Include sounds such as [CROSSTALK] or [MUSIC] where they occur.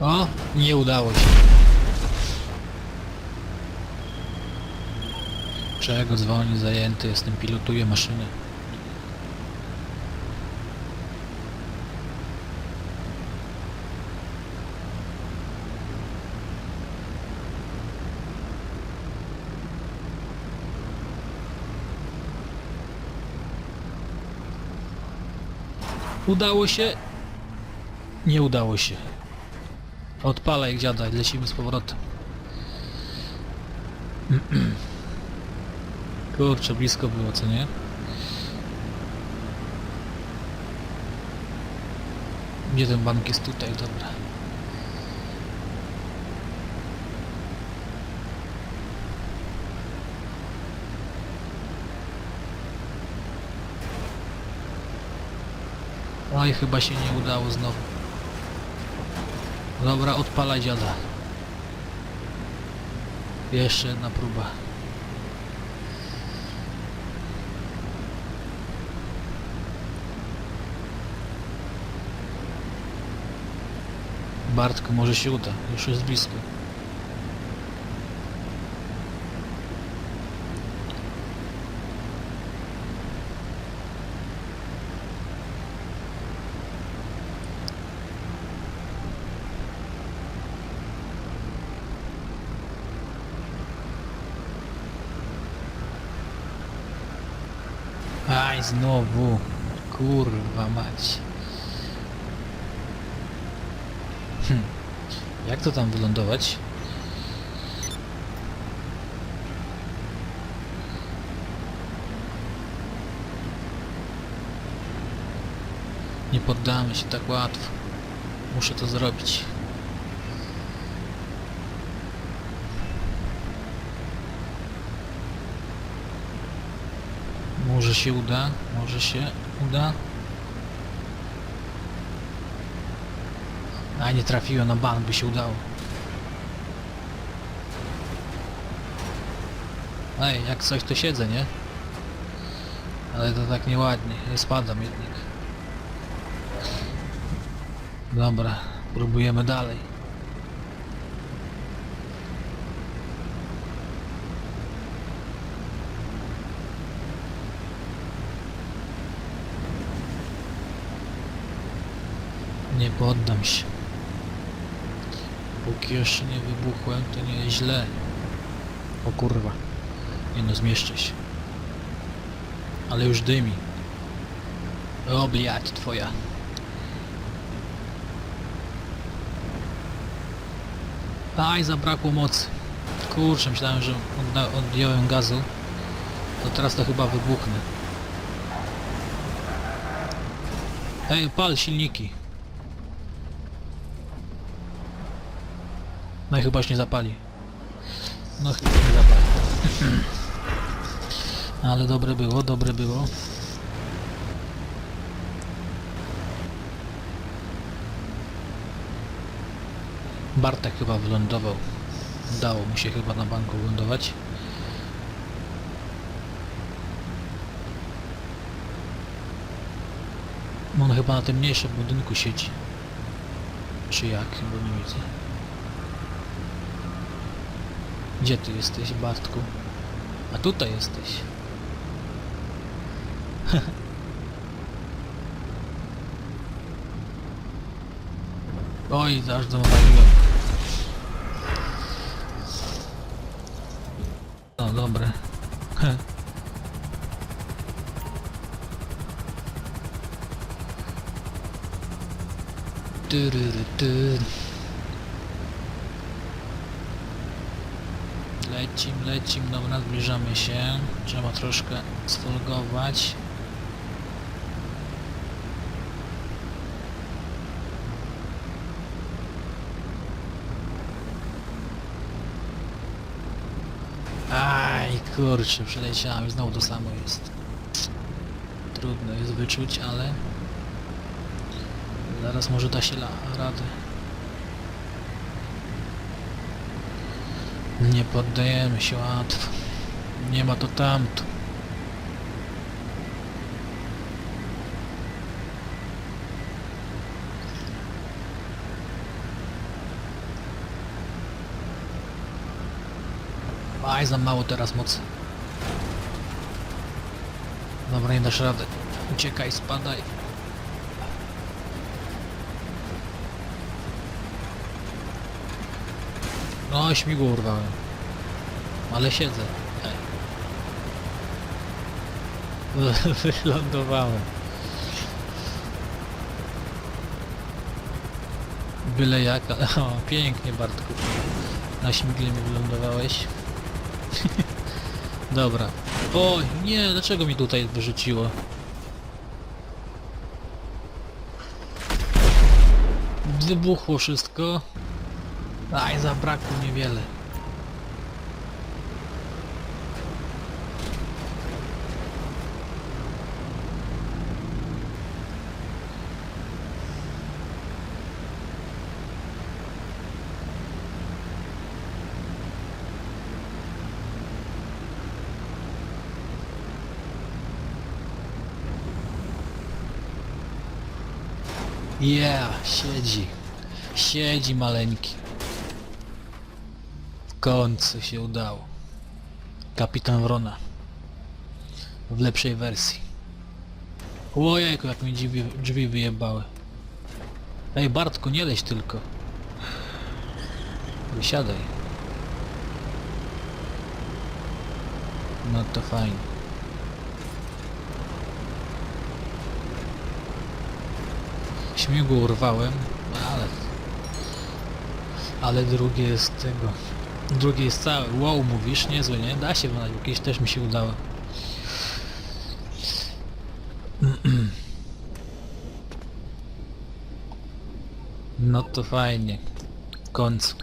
O, nie udało się. Czego dzwoni zajęty, jestem, pilotuję maszynę. Udało się? Nie udało się. Odpalaj dziada, lecimy z powrotem. [CLEARS THROAT] Kurczę, blisko było, co nie? Gdzie ten bank jest tutaj, dobra. Oj, chyba się nie udało znowu. Dobra, odpalaj dziada. Jeszcze jedna próba. Bartku, może się uda. Już jest blisko. Aj, znowu. Kurwa mać. Hm. Jak to tam wylądować? Nie poddamy się tak łatwo. Muszę to zrobić. Może się uda, może się uda. A nie trafiłem na bank, by się udało. Ej, jak coś to siedzę, nie? Ale to tak nieładnie, ja spadam jednak. Dobra, próbujemy dalej. Nie poddam się. Póki jeszcze nie wybuchłem, to nie jest źle. O kurwa. Nie no, zmieszczę się. Ale już dymi. O bliać twoja. Aj, zabrakło mocy. Kurczę, myślałem, że odjąłem gazu. To teraz to chyba wybuchnę. Ej, pal silniki. No i chyba się nie zapali. No chyba się nie zapali. Ale dobre było, dobre było. Bartek chyba wylądował. Udało mu się chyba na banku wylądować. On chyba na tym mniejszym budynku siedzi. Czy jak? Bo nie widzę. Gdzie ty jesteś, Bartku? A tutaj jesteś. [LAUGHS] Oj, aż dowaliłem. No dobre. [LAUGHS] Tyryryty. Lecim, lecim, dobra, zbliżamy się. Trzeba troszkę sfolgować. Aj, kurczę, przeleciałem znowu to samo jest. Trudno jest wyczuć, ale zaraz może da się radę. Nie poddajemy się łatwo. Nie ma to tamto. Aj, za mało teraz mocy. Dobra, nie dasz rady. Uciekaj, spadaj. No, śmigło urwałem. Ale siedzę. [LAUGHS] Wylądowałem. Byle jaka. [LAUGHS] O, pięknie Bartku. Na śmigle mi wylądowałeś. [LAUGHS] Dobra. O, nie, dlaczego mi tutaj wyrzuciło? Wybuchło wszystko. Aj, zabrakło niewiele. Yeah, siedzi. Siedzi maleńki. W końcu się udało. Kapitan Wrona. W lepszej wersji. Ojejku, jak mi drzwi, drzwi wyjebały. Ej Bartku, nie leź tylko. Wysiadaj. No to fajnie. Śmigło urwałem, ale... Ale drugie jest tego... Drugie jest całe. Wow, mówisz? Niezłe, nie? Da się wykonać, jakieś też mi się udało. [CLEARS THROAT] No to fajnie. W końcu.